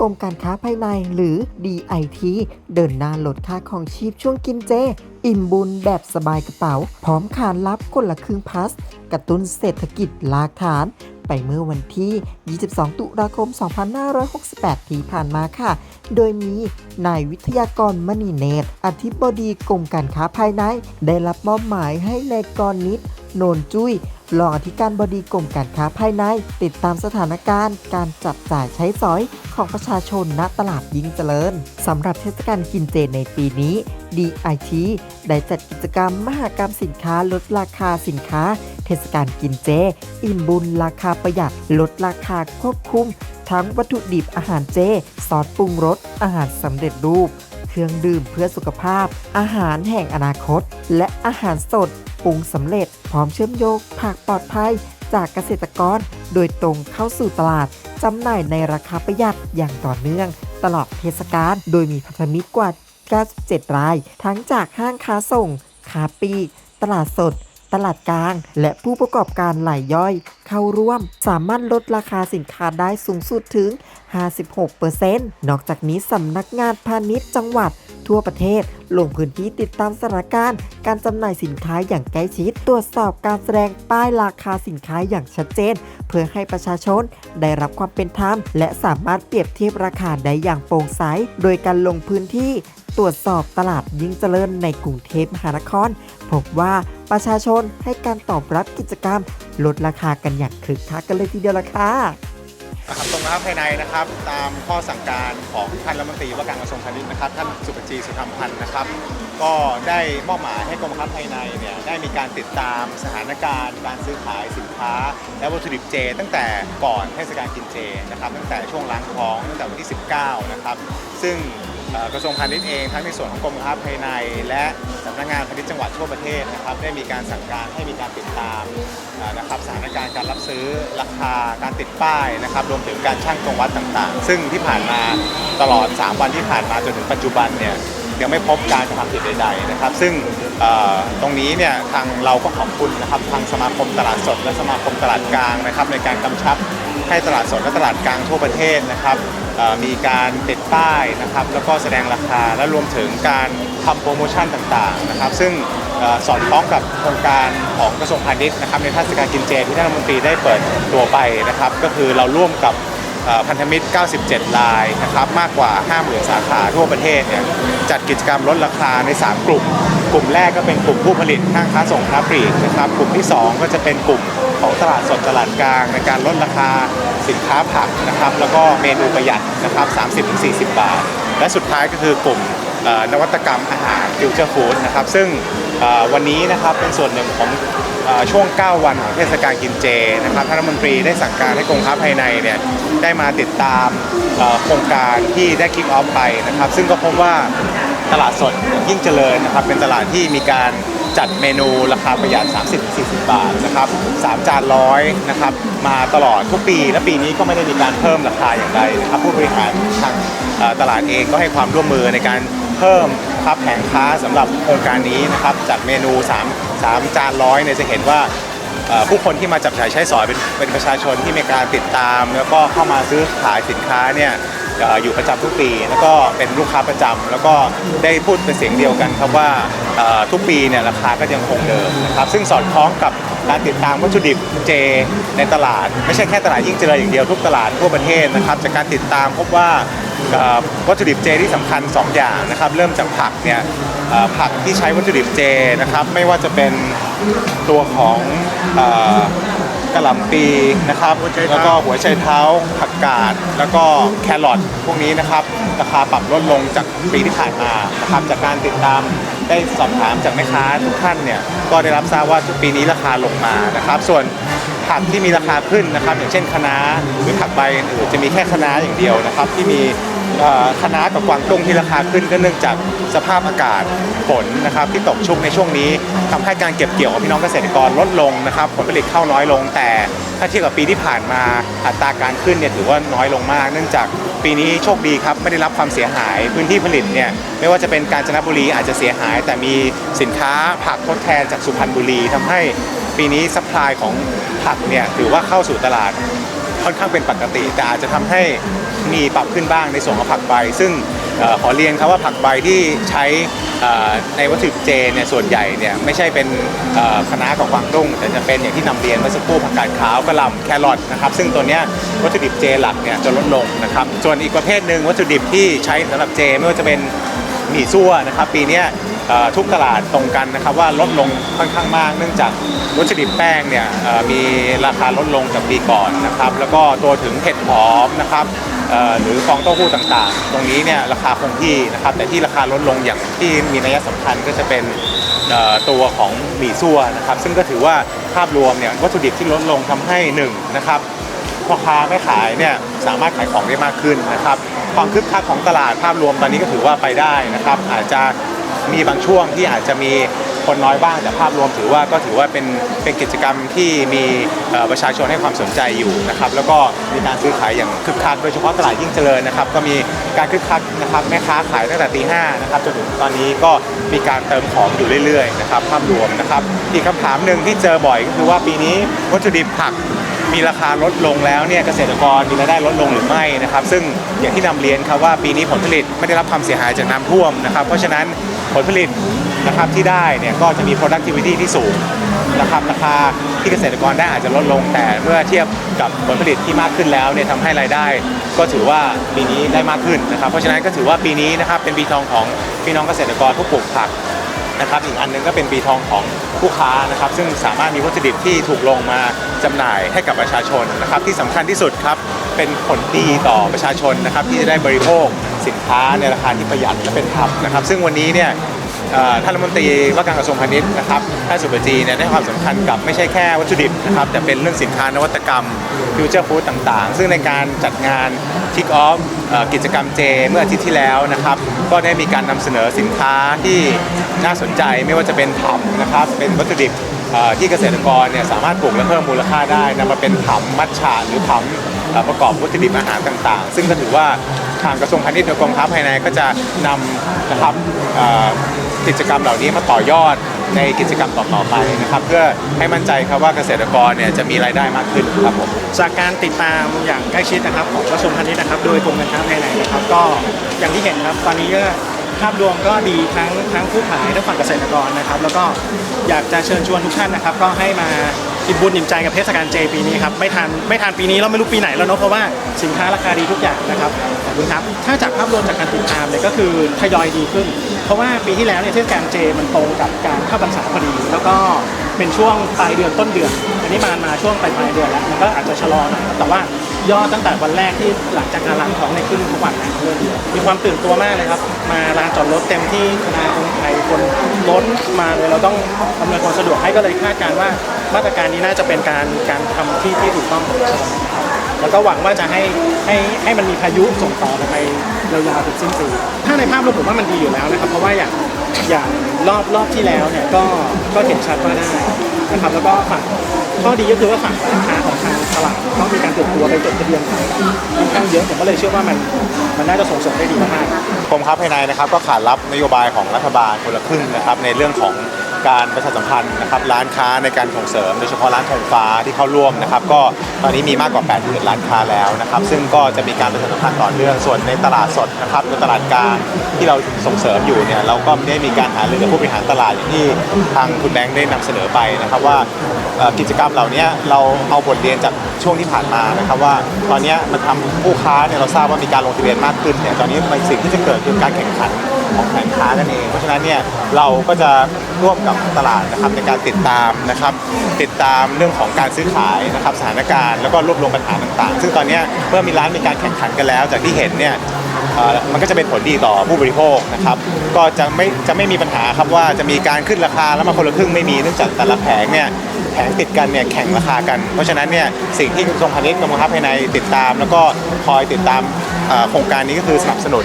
กรมการค้าภายในหรือ DIT เดินหน้าลดค่าของชีพช่วงกินเจ อิ่มบุญแบบสบายกระเป๋า พร้อมขานรับคนละครึ่งพัส กระตุ้นเศรษฐกิจลากฐาน ไปเมื่อวันที่ 22 ตุลาคม 2568 ที่ผ่านมาค่ะ โดยมีนายวิทยากรมณีเนตรอธิบดีกรมการค้าภายใน ได้รับมอบหมายให้นายกรณิตโนนจุ้ย รองอธิการบดีกรมการค้าภายใน ติดตามสถานการณ์ การจับจ่ายใช้สอยของประชาชนณตลาดยิ่งเจริญสำหรับเทศกาลกินเจในปีนี้ DIT ได้จัดกิจกรรมมหกรรมสินค้าลดราคาสินค้า เทศกาลกินเจ อิ่มบุญราคาประหยัด ลดราคาควบคุม ทั้งวัตถุดิบอาหารเจซอสปรุงรสอาหารสำเร็จรูป เครื่องดื่มเพื่อสุขภาพ อาหารแห่งอนาคต และอาหารสด ปรุงสำเร็จ พร้อมเชื่อมโยงผักปลอดภัยจากเกษตรกร โดยตรงเข้าสู่ตลาดจำหน่ายในราคาประหยัดอย่างต่อเนื่อง ตลอดเทศกาลโดยมีพันธมิตรกว่า 97 ราย ทั้งจากห้างค้าส่งค้าปลีกตลาดสด ตลาดกลาง และผู้ประกอบการหลายย่อย เข้าร่วม สามารถลดราคาสินค้าได้สูงสุดถึง 56%นอกจากนี้สำนักงานพาณิชย์จังหวัด ทั่วประเทศ ลงพื้นที่ติดตามสถานการณ์ การจำหน่ายสินค้าอย่างใกล้ชิด ตรวจสอบการแสดงป้ายราคาสินค้าอย่างชัดเจน เพื่อให้ประชาชนได้รับความเป็นธรรม และสามารถเปรียบเทียบราคาได้อย่างโปร่งใส โดยการลงพื้นที่ตรวจสอบตลาดยิ่งเจริญในกรุงเทพมหานคร พบว่าประชาชนให้การตอบรับกิจกรรม ลดราคากันอย่างคึกคักกันเลยทีเดียวละค่ะ นะครับตรงนะครับภายในนะครับ ตามข้อสั่งการของท่านรัฐมนตรีว่าการกระทรวงพาณิชย์นะครับ ท่านสุปจีสุธรรมพันธ์นะครับ ก็ได้มอบหมายให้กรมการค้าภายในเนี่ยได้มีการติดตามสถานการณ์การซื้อขายสินค้า และวัตถุดิบเจ ตั้งแต่ก่อนเทศกาลกินเจนะครับตั้งแต่ช่วงล้างท้องตั้งแต่วันที่ 19 นะครับ ซึ่ง กระทรวงพาณิชย์เองทั้งในส่วนของกรมการค้าภายใน และสำนักงานพาณิชย์จังหวัดทั่วประเทศนะครับได้มีการสั่งการให้มีการติดตามนะครับสถานการณ์การรับซื้อราคาการติดป้ายนะครับรวมถึงการช่างตรงวัดต่างๆ ซึ่งที่ผ่านมาตลอด 3 วันที่ผ่านมาจนถึงปัจจุบันเนี่ยยังไม่พบการกระทำผิดใดๆนะครับ ซึ่งตรงนี้เนี่ยทางเราก็ขอบคุณนะครับทางสมาคมตลาดสด และสมาคมตลาดกลางนะครับในการกำชับ ให้ตลาดสดและตลาดกลางทั่วประเทศนะครับมีการติดป้ายนะครับแล้วก็แสดงราคาและรวมถึงการทำโปรโมชั่นต่างๆนะครับ ซึ่งอสอดคล้องกับโครงการของกระทรวงพาณิชย์นะครับในเทศกาลกินเจที่ท่านรัฐมนตรีได้เปิดตัวไปนะครับ ก็คือเราร่วมกับพันธมิตร 97รายนะครับมากกว่า 50,000 สาขาทั่วประเทศเนี่ยจัดกิจกรรมลดราคาใน 3 กลุ่ม กลุ่มแรกก็เป็นกลุ่มผู้ผลิตห้างค้าส่งค้าปลีกนะครับ กลุ่มที่ 2 ก็จะเป็นกลุ่ม ของตลาดสดตลาดกลาง ในการลดราคาสินค้าผักนะครับ แล้วก็เมนูประหยัดนะครับ 30-40 บาท และสุดท้ายก็คือกลุ่มนวัตกรรมอาหารฟิวเจอร์ฟู้ดนะครับ ซึ่งวันนี้นะครับเป็นส่วนหนึ่งของเอ่อช่วง 9 วันของเทศกาลกินเจนะครับท่านรัฐมนตรีได้สั่งการให้กรมค้าภายในเนี่ยได้มาติดตามโครงการที่ได้คิกออฟไปนะครับ ซึ่งก็พบว่าตลาดสดยิ่งเจริญนะครับ เป็นตลาดที่มีการ จัดเมนูราคาประหยัด 30-40 บาทนะครับ3จานร้อยนะครับมาตลอดทุกปี และปีนี้ก็ไม่ได้มีการเพิ่มราคาอย่างใดนะครับผู้บริหารทางตลาดเองก็ให้ความร่วมมือในการเพิ่มครับแผงค้าสำหรับโครงการนี้นะครับจัดเมนู 3 3 จานร้อยเนี่ยจะเห็นว่าผู้คนที่มาจับจ่ายใช้สอยเป็นเป็นประชาชนที่มีการติดตาม แล้วก็เข้ามาซื้อขายสินค้าเนี่ย อยู่ประจำทุกปี แล้วก็เป็นลูกค้าประจำแล้วก็ได้พูดเป็นเสียงเดียวกันครับว่าทุกปีเนี่ยราคาก็ยังคงเดิมนะครับซึ่งสอดคล้องกับการติดตามวัตถุดิบเจในตลาด ไม่ใช่แค่ตลาดยิ่งเจริญอย่างเดียวทุกตลาดทั่วประเทศนะครับจากการติดตามพบว่าวัตถุดิบเจที่สำคัญ 2 อย่างนะครับเริ่มจากผักเนี่ยผักที่ใช้วัตถุดิบเจนะครับไม่ว่าจะเป็นตัวของ กระหล่ำปีนะครับ แล้วก็หัวไชเท้าผักกาด แล้วก็แครอทพวกนี้นะครับ ราคาปรับลดลงจากปีที่ผ่านมานะครับจากการติดตามได้สอบถามจากแม่ค้าทุกท่านเนี่ยก็ได้รับทราบว่าปีนี้ราคาลงมานะครับ ส่วนผักที่มีราคาขึ้นนะครับ อย่างเช่นคะน้าหรือผักใบอื่นๆจะมีแค่คะน้าอย่างเดียวนะครับ ที่มี เอ่อคะน้ากับกวางตุ้งที่ราคาขึ้นก็เนื่องจากสภาพอากาศฝนนะครับที่ตกชุกในช่วงนี้ทำให้การเก็บเกี่ยวของพี่น้องเกษตรกรลดลงนะครับผลผลิตเข้าน้อยลง แต่ถ้าเทียบกับปีที่ผ่านมาอัตราการขึ้นเนี่ยถือว่าน้อยลงมาก เนื่องจากปีนี้โชคดีครับไม่ได้รับความเสียหายพื้นที่ผลิตเนี่ยไม่ว่าจะเป็นกาญจนบุรีอาจจะเสียหาย แต่มีสินค้าผักทดแทนจากสุพรรณบุรีทำให้ปีนี้ซัพพลายของผักเนี่ยถือว่าเข้าสู่ตลาด ค่อนข้างเป็นปกติ แต่อาจจะทำให้มีปรับขึ้นบ้างในส่วนของผักใบ ซึ่งออขอเรียนครับว่าผักใบที่ใช้ในวัตถุดิบเจเนี่ยส่วนใหญ่เนี่ยไม่ใช่เป็นเอ่อคะน้ากับกวางตุ้งแต่จะเป็นอย่างที่นำเรียนเมื่อสักครู่ผักกาดขาวกระหล่ำแครอทนะครับซึ่งตัวเนี้ยวัตถุดิบเจหลักเนี่ยจะลดลงนะครับส่วนอีกประเภทหนึ่งวัตถุดิบที่ใช้สำหรับเจไม่ว่าจะเป็นหมี่ซั่วนะครับปีนี้ ทุกตลาดตรงกันนะครับว่าลดลงค่อนข้างมาก เนื่องจากวัตถุดิบแป้งเนี่ยมีราคาลดลงจากปีก่อนนะครับแล้วก็ตัวถึงเห็ดหอมนะครับหรือฟองเต้าหู้ต่างๆ ตรงนี้เนี่ยราคาคงที่นะครับแต่ที่ราคาลดลงอย่างที่มีนัยสำคัญก็จะเป็นตัวของหมี่ซั่วนะครับซึ่งก็ถือว่าภาพรวมเนี่ยวัตถุดิบที่ลดลงทำให้หนึ่งนะครับพ่อค้าแม่ขายเนี่ยสามารถขายของได้มากขึ้นนะครับความคึกคักของตลาดภาพรวมตอนนี้ก็ถือว่าไปได้นะครับอาจจะ มีบางช่วงที่อาจจะมีคนน้อยบ้างแต่ภาพรวมถือว่าก็ถือว่าเป็นเป็นกิจกรรมที่มีประชาชนให้ความสนใจอยู่นะครับแล้วก็มีการซื้อขายอย่างคึกคักโดยเฉพาะตลาดยิ่งเจริญนะครับก็มีการคึกคักนะครับแม่ค้าขายตั้งแต่ตีห้านะครับจนถึงตอนนี้ก็มีการเติมของอยู่เรื่อยๆนะครับภาพรวมนะครับอีกคำถามหนึ่งที่เจอบ่อยก็คือว่าปีนี้วัตถุดิบผัก มีราคาลดลงแล้วเนี่ยเกษตรกรมีรายได้ลดลงหรือไม่นะครับ ซึ่งอย่างที่นำเรียนครับว่าปีนี้ผลผลิตไม่ได้รับความเสียหายจากน้ำท่วมนะครับ เพราะฉะนั้นผลผลิตนะครับที่ได้เนี่ยก็จะมี productivity ที่สูงนะครับราคาที่เกษตรกรได้อาจจะลดลง แต่เมื่อเทียบกับผลผลิตที่มากขึ้นแล้วเนี่ยทำให้รายได้ ก็ถือว่าปีนี้ได้มากขึ้นนะครับ เพราะฉะนั้นก็ถือว่าปีนี้นะครับเป็นปีทองของพี่น้องเกษตรกรผู้ปลูกผัก นะครับอีกอันหนึงก็เป็นปีทองของผู้ค้านะครับซึ่งสามารถมีวัตถุดิบที่ถูกลงมาจำหน่ายให้กับประชาชนนะครับที่สำคัญที่สุดครับเป็นผลดีต่อประชาชนนะครับที่จะได้บริโภคสินค้าในราคาที่ประหยัดและเป็นธรรมนะครับ ซึ่งวันนี้เนี่ย ท่านรัฐมนตรีว่าการกระทรวงพาณิชย์นะครับท่านสุปจีเนี่ยได้ความสำคัญกับไม่ใช่แค่วัตถุดิบนะครับแต่เป็นเรื่องสินค้านวัตกรรมฟิวเจอร์ฟู้ดต่างๆ ซึ่งในการจัดงานคิกออฟกิจกรรมเจเมื่ออาทิตย์ที่แล้วนะครับก็ได้มีการนำเสนอสินค้าที่น่าสนใจไม่ว่าจะเป็นผัมนะครับเป็นวัตถุดิบที่เกษตรกรเนี่ยสามารถปลูกและเพิ่มมูลค่าได้นำมาเป็นผัมมัทฉะหรือผัมประกอบวัตถุดิบอาหารต่าง ๆ ซึ่งก็ถือว่าทางกระทรวงพาณิชย์โดยกองทัพภายในก็จะนำนะครับ กิจกรรมเหล่านี้มาต่อยอดในกิจกรรมต่อๆไปนะครับ เพื่อให้มั่นใจครับว่าเกษตรกรเนี่ยจะมีรายได้มากขึ้นครับผมจากการติดตามอย่างใกล้ชิดนะครับของกระทรวงพาณิชย์นะครับ โดยกรมการค้าภายในนะครับ ก็อย่างที่เห็นครับตอนนี้ก็ภาพรวมก็ดีทั้งทั้งผู้ขายทั้งฝั่งเกษตรกรนะครับ แล้วก็อยากจะเชิญชวนทุกท่านนะครับ ก็ให้มา อิ่มบุญอิ่มใจกับเทศกาลเจปีนี้ครับไม่ทันไม่ทันปีนี้เราไม่รู้ปีไหนแล้วเนาะเพราะว่าสินค้าราคาดีทุกอย่างนะครับขอบคุณครับถ้าจากภาพรวมจากการติดตามเนี่ยก็คือทยอยดีขึ้น เพราะว่าปีที่แล้วเนี่ยเทศกาลเจมันตรงกับการเข้าพรรษาพอดี แล้วก็เป็นช่วงปลายเดือนต้นเดือน อันนี้มามาช่วงปลายปลายเดือนแล้วมันก็อาจจะชะลอหน่อยแต่ว่ายอดตั้งแต่วันแรกที่หลังจากการล้างท้องในขึ้นทุกวันนะเริ่มดีมีความตื่นตัวมากเลยครับ มาลานจอดรถเต็มที่คณะคนไทยคนล้นมาเลยเราต้องอำนวยความสะดวกให้ก็เลยคาดการณ์ว่า มาตรการนี้น่าจะเป็นการการทำที่ที่ถูกต้อง แล้วก็หวังว่าจะให้ให้ให้มันมีพายุส่งต่อกันไปยาวๆถึงสิ้นปีถ้าในภาพรวมผมว่ามันดีอยู่แล้วนะครับ เพราะว่าอย่างอย่างรอบรอบที่แล้วเนี่ยก็ก็เห็นชัดว่าได้นะครับแล้วก็ฝั่งข้อดีก็คือว่าฝั่งราคาของทางตลาดต้องมีการตื่นตัวไปจดทะเบียนขายค่อนข้างเยอะผมก็เลยเชื่อว่ามันมันน่าจะส่งเสริมได้ดีมากๆกรมค้าภายในนะครับก็ขานรับนโยบายของรัฐบาลคนละครึ่งนะครับในเรื่องของ การประชาสัมพันธ์นะครับร้านค้าในการส่งเสริม โดยเฉพาะร้านธงฟ้าที่เข้าร่วมนะครับก็ตอนนี้มีมากกว่า8 0 0 0ร้านค้าแล้วนะครับซึ่งก็จะมีการประชาสัมพันธ์ต่อเนื่องส่วนในตลาดสดนะครับในตลาดกลางที่เราส่งเสริมอยู่เนี่ยเราก็ได้มีการหารือกับผู้บริหารตลาดอย่างที่ทางคุณแบงค์ได้นำเสนอไปนะครับว่า กิจกรรมเหล่านี้เราเอาบทเรียนจากช่วงที่ผ่านมานะครับว่าตอนนี้มันทำผู้ค้าเนี่ยเราทราบว่ามีการลงทะเบียนมากขึ้นเนี่ยตอนนี้มันสิ่งที่จะเกิดคือการแข่งขันของแผงค้ากันเอง เพราะฉะนั้นเนี่ยเราก็จะร่วมกับตลาดนะครับในการติดตามนะครับติดตามเรื่องของการซื้อขายนะครับสถานการณ์แล้วก็รวบรวมปัญหาต่างๆ ซึ่งตอนนี้เมื่อมีร้านมีการแข่งขันกันแล้ว จากที่เห็นเนี่ย เอ่อมันก็จะเป็นผลดีต่อผู้บริโภคนะครับก็จะไม่จะไม่มีปัญหาครับว่าจะมีการขึ้นราคาแล้วมาคนละครึ่งไม่มีเนื่องจากแต่ละแผงเนี่ยแผงติดกันเนี่ยแข่งราคากัน เพราะฉะนั้นเนี่ยสิ่งที่กระทรวงพาณิชย์กรมการค้าภายในติดตาม แล้วก็คอยติดตามเอ่อโครงการนี้ก็คือสนับสนุน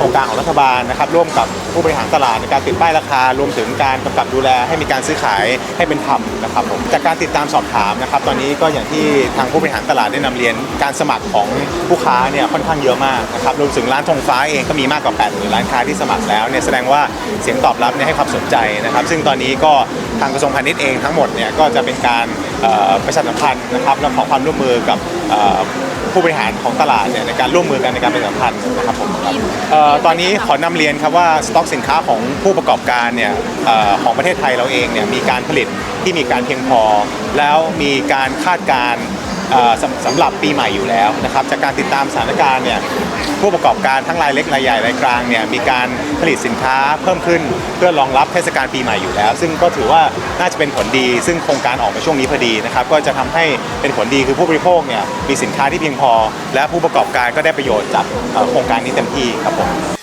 โครงการของรัฐบาลนะครับร่วมกับผู้บริหารตลาดในการติดป้ายราคารวมถึงการกำกับดูแลให้มีการซื้อขายให้เป็นธรรมนะครับผมจากการติดตามสอบถามนะครับตอนนี้ก็อย่างที่ทางผู้บริหารตลาดได้นำเรียนการสมัครของผู้ค้าเนี่ยค่อนข้างเยอะมากนะครับรวมถึงร้านธงฟ้าเองก็มีมากกว่า8 0 0 0 0ร้านค้าที่สมัครแล้วเนี่ยแสดงว่าเสียงตอบรับเนี่ยให้ความสนใจนะครับ ซึ่งตอนนี้ก็ทางกระทรวงพาณิชย์เองทั้งหมดเนี่ยก็จะเป็นการประชาสัมพันธ์นะครับและขอความร่วมมือกับ ผู้บริหารของตลาดเนี่ยในการร่วมมือกันในการประชาสัมพันธ์นะครับผมครับเอ่อตอนนี้ขอนำเรียนครับว่าสต็อกสินค้าของผู้ประกอบการเนี่ยเอ่อของประเทศไทยเราเองเนี่ยมีการผลิตที่มีการเพียงพอ แล้วมีการคาดการณ์เอ่อ สำสำหรับปีใหม่อยู่แล้วนะครับจากการติดตามสถานการณ์เนี่ยผู้ประกอบการทั้งรายเล็กรายใหญ่รายกลางเนี่ยมีการผลิตสินค้าเพิ่มขึ้นเพื่อรองรับเทศกาลปีใหม่อยู่แล้ว ซึ่งก็ถือว่าน่าจะเป็นผลดี ซึ่งโครงการออกมาช่วงนี้พอดีนะครับก็จะทำให้เป็นผลดีคือผู้บริโภคเนี่ยมีสินค้าที่เพียงพอ และผู้ประกอบการก็ได้ประโยชน์จากเอ่อโครงการนี้เต็มที่ครับผม